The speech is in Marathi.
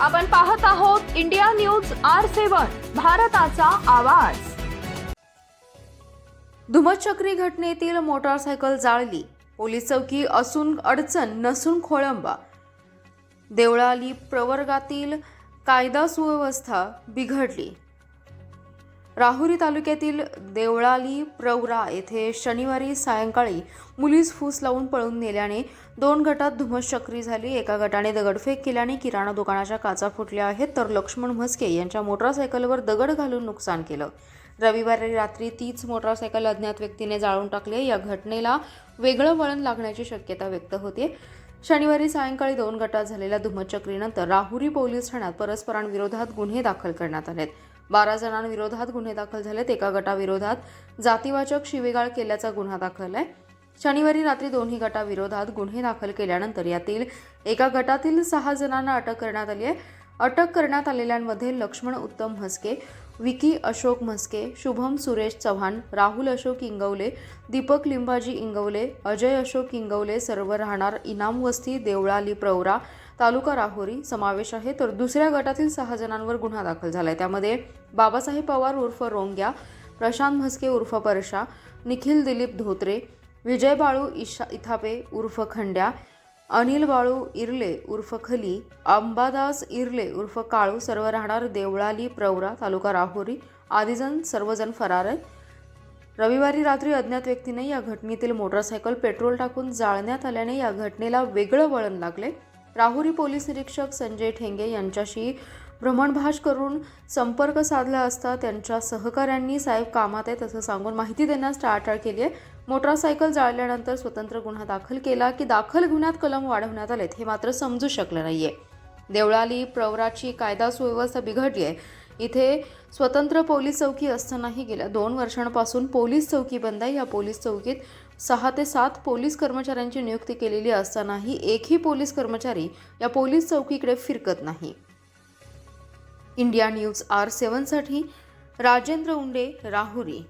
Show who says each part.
Speaker 1: आपण पाहत आहोत इंडिया न्यूज आर सेवन भारताचा आवाज. धुमचक्री घटनेतील मोटारसायकल जाळली. पोलीस चौकी असून अडचण नसून खोळंबा. देवळाली प्रवर्गातील कायदा सुव्यवस्था बिघडली. राहुरी तालुक्यातील देवळाली प्रवरा येथे शनिवारी सायंकाळी मुलीस फूस लावून पळून नेल्याने दोन गटात धुमश्चक्री झाली. एका गटाने दगडफेक केल्याने किराणा दुकानाच्या काचा फुटल्या आहेत तर लक्ष्मण म्हस्के यांच्या मोटारसायकलवर दगड घालून नुकसान केलं. रविवारी रात्री तीच मोटारसायकल अज्ञात व्यक्तीने जाळून टाकली. या घटनेला वेगळं वळण लागण्याची शक्यता व्यक्त होते. शनिवारी सायंकाळी दोन गटात झालेल्या धुमचक्रीनंतर राहुरी पोलीस ठाण्यात परस्परांविरोधात गुन्हे दाखल करण्यात आलेत. बारा जणांविरोधात गुन्हे दाखल झालेत एका गटाविरोधात जातीवाचक शिवेगाळ केल्याचा गुन्हा दाखल आहे. शनिवारी रात्री दोन्ही गटाविरोधात गुन्हे दाखल केल्यानंतर यातील एका गटातील सहा जणांना अटक करण्यात आली आहे. अटक करण्यात आलेल्यांमध्ये लक्ष्मण उत्तम म्हस्के विकी अशोक म्हस्के शुभम सुरेश चव्हाण राहुल अशोक इंगवले दीपक लिंबाजी इंगवले अजय अशोक इंगवले सर्व राहणार इनाम वस्ती देवळाली प्रवरा तालुका राहुरी समावेश आहे. तर दुसऱ्या गटातील सहा जणांवर गुन्हा दाखल झाला आहे त्यामध्ये बाबासाहेब पवार उर्फ रोंग्या प्रशांत म्हस्के उर्फ परशा निखिल दिलीप धोत्रे विजय बाळू इशा इथापे उर्फ खंड्या अनिल बाळू इरले उर्फ खली अंबादास इरले उर्फ काळू सर्व राहणार देवळाली प्रवरा तालुका राहुरी आदीजण सर्वजण फरार आहेत. रविवारी रात्री अज्ञात व्यक्तीने या घटनेतील मोटारसायकल पेट्रोल टाकून जाळण्यात आल्याने या घटनेला वेगळं वळण लागले. राहुरी पोलीस निरीक्षक संजय ठेंगे यांच्याशी भ्रमणभाष करून संपर्क साधला असता त्यांच्या सहकाऱ्यांनी साहेब कामात आहेत असं सांगून माहिती देण्यास टाळाटाळ केली आहे. मोटारसायकल जाळल्यानंतर स्वतंत्र गुन्हा दाखल केला की दाखल गुन्ह्यात कलम वाढवण्यात आलेत हे मात्र समजू शकलं नाही आहे देवळाली प्रवराची कायदा सुव्यवस्था बिघडली आहे. इथे स्वतंत्र पोलीस चौकी असतानाही गेल्या दोन वर्षांपासून पोलीस चौकी बंद आहे. या पोलीस चौकीत सहा ते सात पोलीस कर्मचाऱ्यांची नियुक्ती केलेली असतानाही एकही पोलीस कर्मचारी या पोलीस चौकीकडे फिरकत नाही. इंडिया न्यूज आर सेवनसाठी राजेंद्र उंडे राहुरी.